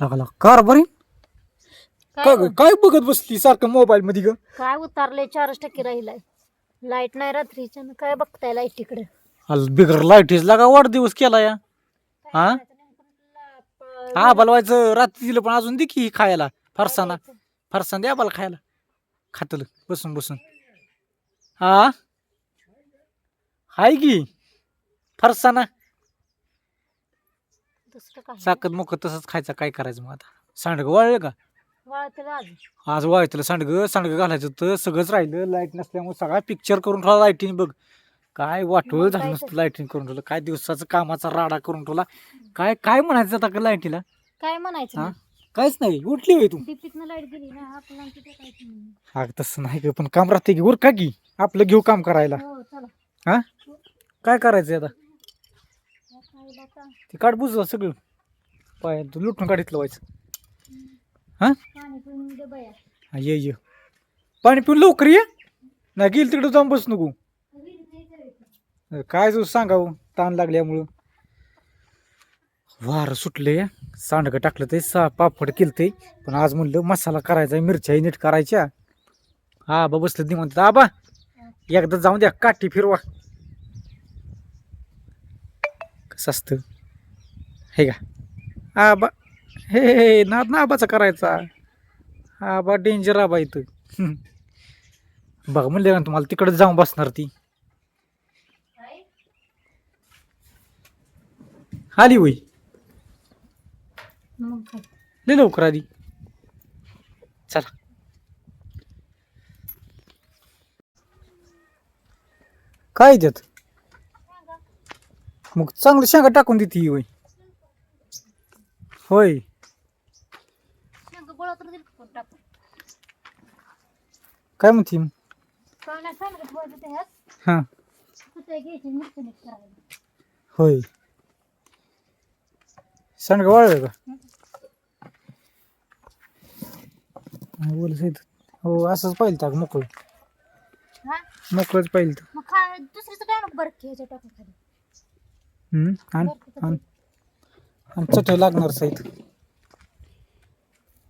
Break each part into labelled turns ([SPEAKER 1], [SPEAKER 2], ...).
[SPEAKER 1] लागला. कार बरी
[SPEAKER 2] काय
[SPEAKER 1] काय
[SPEAKER 2] हो?
[SPEAKER 1] काय बघत बसली सारखं मोबाईल मध्ये ग?
[SPEAKER 2] काय उतारले चारच टक्के राहिलाय. लाइट नाही रात्रीच्या न. काय बघताय लाइट तिकडे?
[SPEAKER 1] बिगर लाईटीच लागा वाढदिवस केला या. हा? हा बलवायचं. रात्री दिलं पण अजून दे की खायला. फरसाना फरसाण द्या मला खायला. खातल. बसून बसून. हा? हाय की. फरसाना
[SPEAKER 2] दुसरं काय
[SPEAKER 1] साखर मुख तसंच खायचं काय करायचं मग आता? सांडगं वाळलं का?
[SPEAKER 2] वाळतेलं
[SPEAKER 1] आज वाळतलं सांडगं सांडगं घालायचं तर सगळंच राहिलं लाइट नसल्यामुळे सगळा पिक्चर करून ठेवला लाईटीने बघ. काय वाटोळ
[SPEAKER 2] मग
[SPEAKER 1] झालं
[SPEAKER 2] काय
[SPEAKER 1] नसतं
[SPEAKER 2] तर.
[SPEAKER 1] लाईटीने करून ठेवलं काय दिवसाचं कामाचा राडा करून ठेवला. काय काय म्हणायचं आता का लाईटीला
[SPEAKER 2] काय म्हणायचं
[SPEAKER 1] हा?
[SPEAKER 2] नाही.
[SPEAKER 1] काहीच नाही उठली होय तू.
[SPEAKER 2] डीपीतनं लाइट गेली ना आपल्याला तिथे काय नाही.
[SPEAKER 1] हा तसं नाही ग पण काम राहते की वर का की आपलं घेऊ काम करायला.
[SPEAKER 2] हो चला.
[SPEAKER 1] हा? काय करायचं आता? ते काढ बुजवा सगळं. पाय तू लुटून काढितलं व्हायचं हा?
[SPEAKER 2] पाणी पिऊन दे बया.
[SPEAKER 1] हा, ये ये. पाणी पिऊन लवकर ये. नाही गेल तिकडे जाऊन बस नको. काय तू सांगावं ताण लागल्यामुळं. वारं सुटले सांडगं टाकलं ते सा पापड केलं ते पण आज म्हणलं मसाला करायचा मिरच्या नीट करायच्या. हा बा बसलं ती म्हणतात आबा एकदा जाऊन द्या काठी फिरवा. कसं असतं हे का? आबा हे हे हे, नाद ना आबाचा करायचा. आबा डेंजर आबा इथं. बघा म्हणले ना तुम्हाला तिकडे जाऊन बसणार ती. आली होई लय लवकर आली. चला. काय देत मग चांगलं शेंगा टाकून देते ही होय. होय.
[SPEAKER 2] शेंगा गोळा तर दिल कोण टाकून?
[SPEAKER 1] काय म्हणते? मग?
[SPEAKER 2] सांगत बोलत
[SPEAKER 1] हां.
[SPEAKER 2] कुठे घ्यायची मिरची नीट करायला.
[SPEAKER 1] होय. सांडगं वाळलं का? बोल हो असंच पाहिलं तर मोकळं.
[SPEAKER 2] हा?
[SPEAKER 1] मोकळंच पाहिलं तर
[SPEAKER 2] मग काय दुसरीचं काय नको बरं टाकून खाली.
[SPEAKER 1] आण चटई लागणार साईड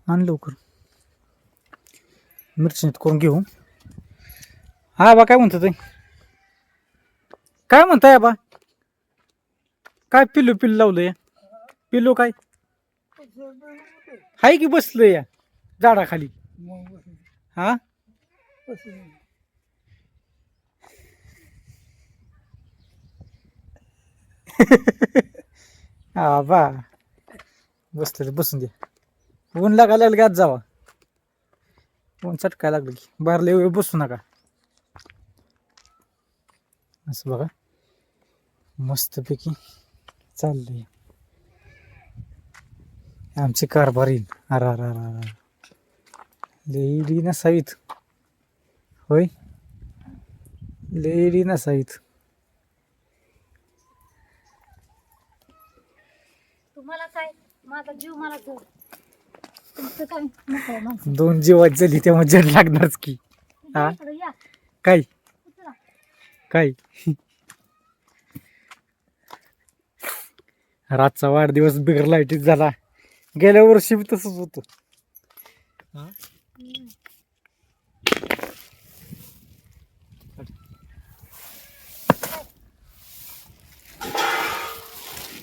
[SPEAKER 1] आण लवकर. मिरची करून घेऊ. हा बा काय म्हणतो ते? काय म्हणताय बा काय पिल्लू पिल्लू लावलंय? पिल्लू काय? हाय की बसलं या झाडाखाली? हा? हा बा. बसले बसून दे. ऊन लागायला लागलं की जावा. ऊन चटकाय लागलं की. बाहेर लय वेळ बसू नका. असं बघा. मस्तपैकी चाललंय. आमची कारभार येईल. अरा अरा अरा अरा. लेडी नसावीत. होय? लेडी नसावीत.
[SPEAKER 2] तुम्हाला काय? माझा जीव मला जड. तुमचं काय नको माणसं.
[SPEAKER 1] दोन जीवात झाली तेव्हा जड लागणारच की. हा?
[SPEAKER 2] इकडे या.
[SPEAKER 1] काय?
[SPEAKER 2] उचला.
[SPEAKER 1] काय? रातचा वाढदिवस बिगर लाईटीत झाला. गेल्या वर्षी बी तसंच होतं.
[SPEAKER 2] हम्म.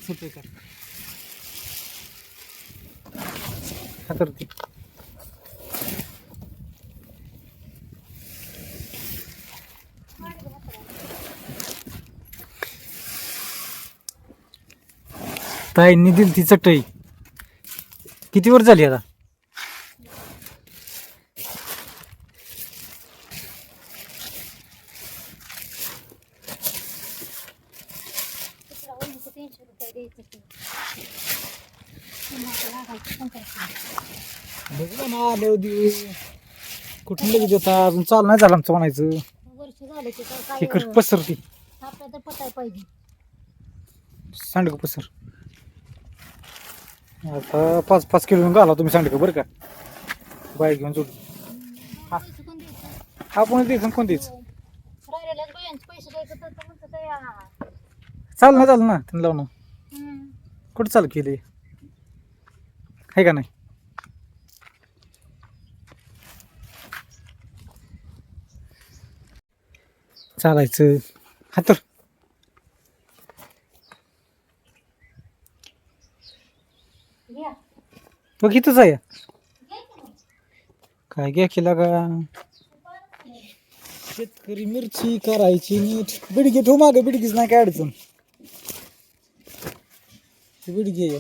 [SPEAKER 1] सुटे कर हा करते. ताईंनी दिली ती चटई. किती वर झाली आता
[SPEAKER 2] तिकडं वहिनीचं तीनशे रुपये द्यायचं ते. तुम्हाला लागायचं पण करायचं.
[SPEAKER 1] देऊ कुठून लगेच येतात अजून चालू नाही झालं आमचं म्हणायचं.
[SPEAKER 2] वर्ष झाले
[SPEAKER 1] हे कर
[SPEAKER 2] काय
[SPEAKER 1] पसरती
[SPEAKER 2] आपल्या तर पटाय पाहिजे.
[SPEAKER 1] सांडग पसर. आता पाच पाच किलो घाला तुम्ही सांडग बरं का? बाईक घेऊन जोड हा.
[SPEAKER 2] पैसे कोण द्यायचं?
[SPEAKER 1] हा कोण द्यायचं कोण द्यायचं
[SPEAKER 2] राहिलेल्याच बायांचे पैसे द्यायचं तर तर म्हणतं काय आ.
[SPEAKER 1] चाल ना चाल ना त्यांना
[SPEAKER 2] हम्म.
[SPEAKER 1] कुठं चालू केले आहे का नाही? चालायचं. हातर. बघ इथंच आहे काय घ्या केला का शेतकरी मिरची करायची नीट. बिडगी ठेवू मागे बिडगीच नाही काय अडचण. बिडगी आहे.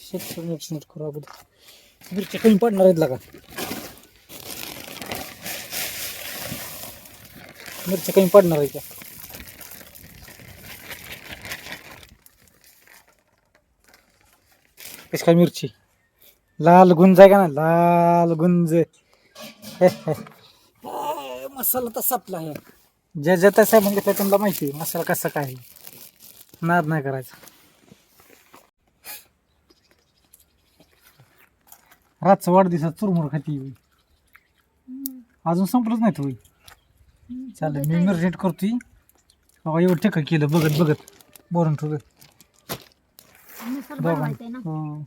[SPEAKER 1] शेतकरी मिरची नीट करू अगोदर मिरच्या कमी पडणार आहेत का मिरच्या कमी पडणार आहे त्या कशी काय मिरची? लाल गुंज आहे का ना लाल गुंज. मसाला तसा आपला आहे. ज्या ज्या तसा म्हणजे त्यांना माहिती आहे मसाला कसा काय आहे. नाद नाही करायचा. रातचा वाढदिवसात चुरमुर खाती. अजून संपलंच नाही होई चालेल मी मिरजेट करतोय. बाबा एवढं टेक केलं बघत बघत. बोरून ठेवलं.
[SPEAKER 2] मिसळ
[SPEAKER 1] दोघां
[SPEAKER 2] बनवायचंय ना?
[SPEAKER 1] हो.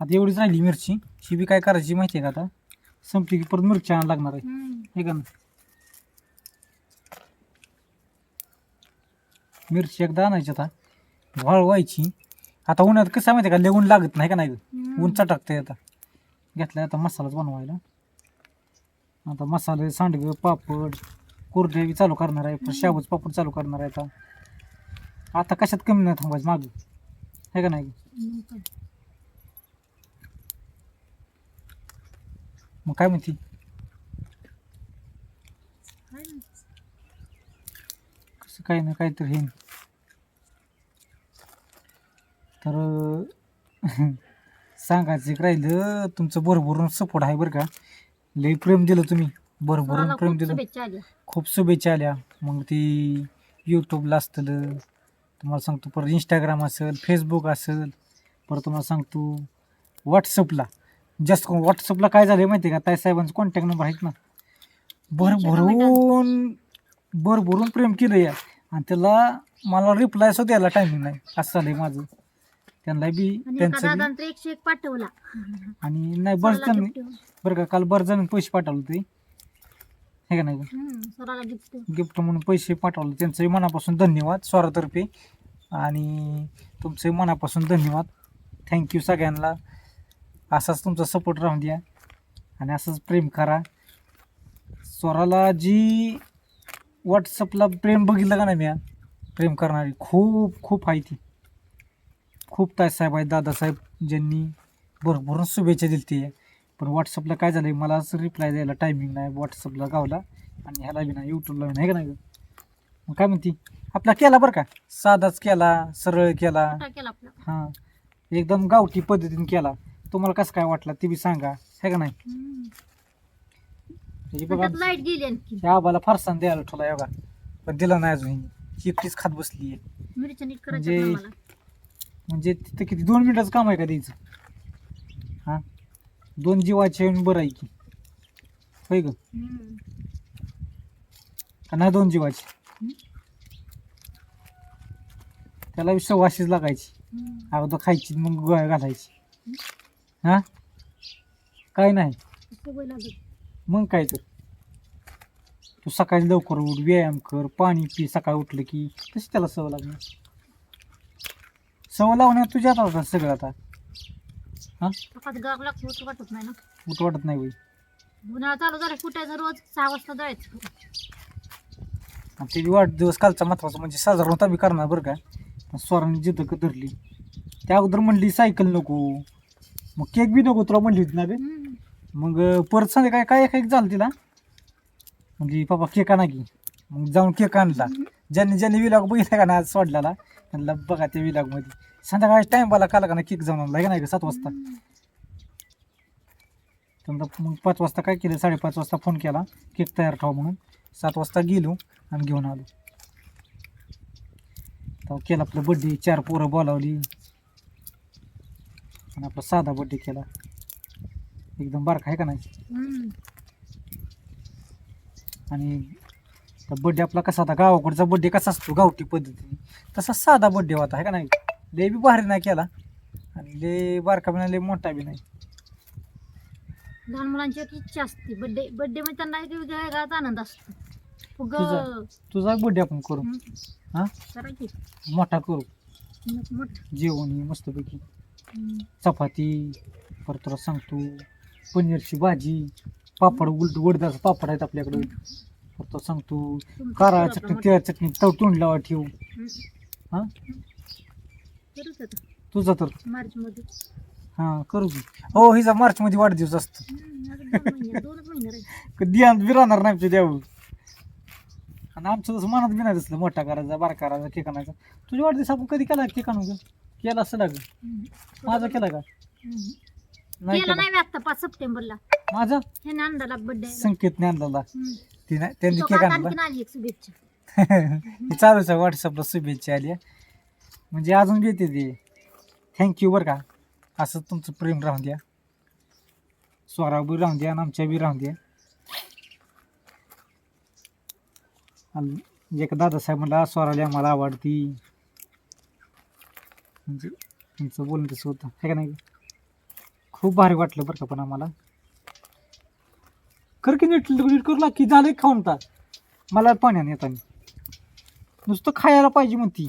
[SPEAKER 1] आता एवढीच राहिली मिरची. ही बी काय करायची माहिती आहे का आता? संपली की परत मिरची आणायला लागणार आहे.
[SPEAKER 2] हम्म.
[SPEAKER 1] हे का ना मिरची एकदा आणायची आता. वाळवायची आता उन्हात कसं आहे माहिती आहे का? लय ऊन लागत नाही का नाही?
[SPEAKER 2] हम्म.
[SPEAKER 1] ऊन चटकते आता. घेतलाय आता मसालाच बनवायला. आता मसाले सांडगे पापड कुरडे चालू करणार आहे परत शाबूच पापड चालू करणार आहे आता. आता कशात कमी नाही थांबायचं मागं. आहे का नाही?
[SPEAKER 2] मग काय.
[SPEAKER 1] म्हणते. कसं काही ना काहीतरी हे तर सांगायचं राहिलं तुमचं भरभरून सपोर्ट आहे बरं का. लई प्रेम दिलं तुम्ही. भरभरून प्रेम
[SPEAKER 2] खूप
[SPEAKER 1] दिलं.
[SPEAKER 2] शुभेच्छा आल्या.
[SPEAKER 1] खूप शुभेच्छा आल्या. मग ती यूट्यूबला असतं तुम्हाला सांगतो परत इंस्टाग्राम असेल फेसबुक असेल परत तुम्हाला सांगतो व्हॉट्सअपला जास्त करून व्हॉट्सअपला काय झालं माहिती आहे का? ताई साहेबांचा कॉन्टॅक्ट नंबर आहेत ना. भरभरून भरभरून प्रेम केलं या आणि त्याला मला रिप्लाय सुद्धा द्यायला टायमिंग नाही. असं झालंय माझं. त्यांना बी
[SPEAKER 2] आणि एका
[SPEAKER 1] त्यांचं बी.
[SPEAKER 2] दादांतर एकशे एक पाठवला.
[SPEAKER 1] आणि नाही बरं जण
[SPEAKER 2] gift.
[SPEAKER 1] बरं का काल बरं जण पैसे पाठवले ते हे का नाही
[SPEAKER 2] स्वराला गिफ्ट
[SPEAKER 1] गिफ्ट म्हणून पैसे पाठवले. त्यांचंही मनापासून धन्यवाद स्वरातर्फे. आणि तुमचंही मनापासून धन्यवाद. थँक्यू सगळ्यांना. असाच तुमचा सपोर्ट राहून द्या. आणि असंच प्रेम करा. स्वराला जी व्हॉट्सअपला प्रेम बघितलं का नाही मी प्रेम करणारी खूप खूप आहे ती. खूप ताईसाहेब आहेत दादासाहेब ज्यांनी भरभरून शुभेच्छा दिली ती पण व्हॉट्सअपला काय झालं मलाच रिप्लाय द्यायला टायमिंग नाही व्हॉट्सअपला गावला आणि ह्याला बी नाही यूट्यूबला बी नाही का नाही? मग काय म्हणती? आपला केला बरं का? साधाच केला सरळ केला.
[SPEAKER 2] केला आपला.
[SPEAKER 1] हां. एकदम गावठी पद्धतीने केला. तुम्हाला कसं काय वाटलं ते बी सांगा हे का नाही?
[SPEAKER 2] हम्म.
[SPEAKER 1] हे बघा
[SPEAKER 2] त्यात लाइट गेली आणखी.
[SPEAKER 1] ह्या आबाला फारसान द्यायला ठेवला बघा. पण दिला नाही अजून. ही एकटीच खात बसली आहे
[SPEAKER 2] नीट
[SPEAKER 1] म्हणजे- म्हणजे तिथं किती दोन मिनिटाचं काम आहे का द्यायचं? हां दोन जीवाचे बरं आहे की. होय ग का नाही दोन जीवाचे. त्याला बी सव्वाशीच लागायची. अगोदर खायची मग गोळ्या घालायची. हा? काय नाही. मग काय तर. तू सकाळी लवकर उठ व्यायाम कर पाणी पी सकाळी उठलं की तशी त्याला सवय लागणार. सवय लावण्यात तुझ्या आता सगळं आता. हां?
[SPEAKER 2] गार लागते वाटत नाही ना.
[SPEAKER 1] वाटत नाही
[SPEAKER 2] उन्हाळा चालू झाला रोज सहा वाजता जायचं.
[SPEAKER 1] आणि ते वाढदिवस कालचा महत्त्वाचा म्हणजे साजरा होता बी करणार बरं का. स्वराने जिद्द क धरली. त्या अगोदर म्हणली सायकल नको. मग केक बी नको तुला म्हणली होती ना
[SPEAKER 2] हम्म.
[SPEAKER 1] मग परत सांगा काय काय काय झालं तिला? म्हणजे पापा केक आणा की. मग जाऊन केक आणला. ज्यांनी ज्यांनी विलॉग बघितला का ना आज सोडलेला त्यांना बघा त्या विलॉगमध्ये संध्याकाळी टाइम मला काला का ना केक जाऊन आणला नाही का सात वाजता. समजा मग पाच वाजता काय केलं? साडेपाच वाजता फोन केला. केक तयार ठेवा म्हणून. सात वाजता गेलो आणि घेऊन आलो. तेव्हा केला आपलं बड्डे चार पोरं बोलावली. आणि आपला साधा बड्डे केला. एकदम बारका आहे का नाही? आणि बड्डे आपला कसा होता? गावाकडचा बड्डे कसा असतो? गावठी पद्धतीने. तसा साधा बड्डे होता आहे का नाही? लय बी भारी नाही केला. लय बारका बी नाही लय मोठा बी नाही.
[SPEAKER 2] लहान मुलांची एक इच्छा असते. बड्डे बड्डे म्हणजे त्यांना एक वेगळाच आनंद असतो. फुग.
[SPEAKER 1] तुझा? तुझा बर्थडे आपण करू. हा?
[SPEAKER 2] करा की.
[SPEAKER 1] मोठा करू.
[SPEAKER 2] मोठ मोठ.
[SPEAKER 1] जेवण हे मस्तपैकी. चपाती परत तुला सांगतो. पनीरची भाजी पापड उलट उडदाचा पापड आहेत आपल्याकडे. परत तुला सांगतो.
[SPEAKER 2] तुमचं
[SPEAKER 1] कारा
[SPEAKER 2] करू
[SPEAKER 1] चटणी तिळा चटणी तव तोंड लावा ठेवू. हा?
[SPEAKER 2] करूच आता
[SPEAKER 1] तुझा तर.
[SPEAKER 2] मार्च मध्ये
[SPEAKER 1] हा करू की. हो हिचा मार्च मध्ये वाढदिवस असतो.
[SPEAKER 2] दोनच महिने राहिले.
[SPEAKER 1] कधी बी राहणार नाही आमच्या देऊ आणि आमचं तसं मनात बी नाही दिसलं मोठा करायचा बारका करायचा केक आणायचा. तुझ्या वाढदिवस आपण कधी केला केक आणू ग? केला असं लाग. माझा केला का?
[SPEAKER 2] हम्म.
[SPEAKER 1] नाही
[SPEAKER 2] केला
[SPEAKER 1] केला.
[SPEAKER 2] नाही मी आता पाच सप्टेंबरला.
[SPEAKER 1] माझा?
[SPEAKER 2] हे नांदाला
[SPEAKER 1] संकेत ती नाही त्यांनी केक आणला.
[SPEAKER 2] आली एक शुभेच्छा.
[SPEAKER 1] हे चालूच आहे व्हॉट्सअपला शुभेच्छा आली. म्हणजे अजून घेते ते. थँक्यू बरं का. असं तुमचं प्रेम राहून द्या. स्वरा बी राहून द्या आणि आमच्या बी राहून द्या. आणि एक दादासाहेब म्हणला स्वराली आम्हाला आवडती. म्हणजे तुमचं बोलणं तसं होतं. आहे का नाही? खूप भारी वाटलं बरं का पण आम्हाला. कर की नीट नीट करू लाग की झालं खाऊन तर मला पाण्याने येताना. नुसतं खायला पाहिजे म्हणती.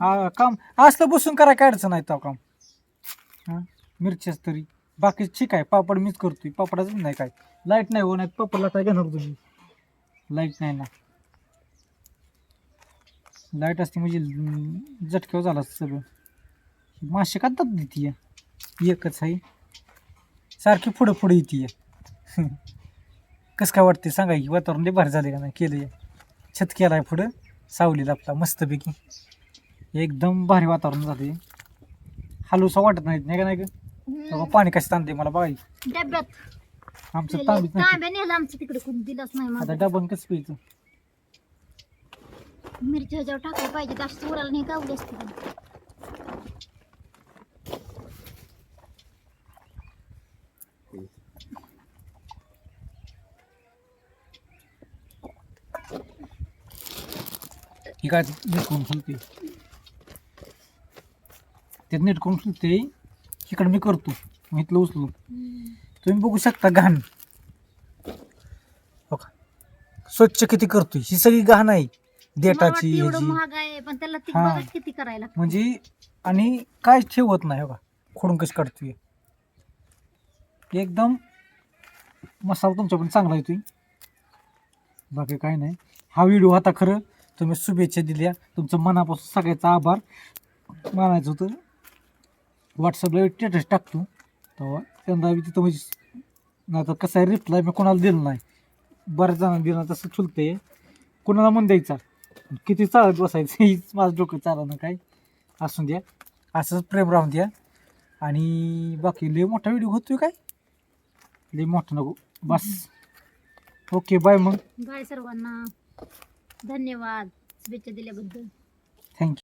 [SPEAKER 1] हा काम. असलं बसून करा काय अडचण आहे तो काम. हा? मिरच्याच तरी. बाकी ठीक आहे पापड मीच करतोय. पापडाच नाही काय. लाइट नाही हो नाही पापडला काय घेणार तुम्ही. लाइट नाही ना. लाइट असते म्हणजे अं, झटक्यावर झाला असतं सगळं. मासे का दाब देते एकच आहे. सारखी पुढं पुढे येते कसं काय वाटते सांगा की वातावरण लय भारी झाले का नाही? केलं छत केलाय आहे पुढं. सावलीला आपला मस्तपैकी. एकदम भारी वातावरण झाले हलूसा वाटत नाही नाही का नाही का पाणी कसं ताणते मला
[SPEAKER 2] डब्यात.
[SPEAKER 1] आमचं तांबीच नाही.
[SPEAKER 2] तांब्या नेला आमच्या तिकडे कोणी दिलाच नाही
[SPEAKER 1] आता
[SPEAKER 2] मला.
[SPEAKER 1] डबन कसं प्यायचं?
[SPEAKER 2] मिरची ह्याच्यावर टाकायला पाहिजे जास्त नाही गावली असते
[SPEAKER 1] काय नीट करून फुलते ते. नीट करून फुलते इकडे मी करतो. मी इथलं उचलू. तुम्ही बघू शकता घाण. स्वच्छ किती करतोय. ही सगळी घाण आहे. देटाची
[SPEAKER 2] एवढं
[SPEAKER 1] ह्याची.
[SPEAKER 2] महाग आहे पण त्याला ती
[SPEAKER 1] हा.
[SPEAKER 2] बघा किती करायला.
[SPEAKER 1] म्हणजे आणि काय ठेवत नाही का खोडून कशी काढतोय. एकदम मसाला तुमच्या पण चांगला येतोय. बाकी काय नाही. हा व्हिडिओ होता खरं तुम्ही शुभेच्छा दिल्या. तुमचं मनापासून सगळ्याचा आभार. मानायचं होतं व्हॉट्सअपला स्टेटस टाकतो. तेव्हा त्यांना बी तिथं म्हणजे नाही तर कसं आहे रिप्लाय मी कोणाला दिलं नाही. बऱ्याच जणांना दिलं तसं चुलते कोणाला मन द्यायचा? किती चालत बसायचं? हीच माझं डोकं चालणं काय? असून द्या. असंच प्रेम राहून द्या. आणि बाकी लय मोठा व्हिडिओ होतोय काय? लय मोठा नको. बस. ओके बाय मग.
[SPEAKER 2] बाय सर्वांना. धन्यवाद शुभेच्छा दिल्याबद्दल.
[SPEAKER 1] थँक्यू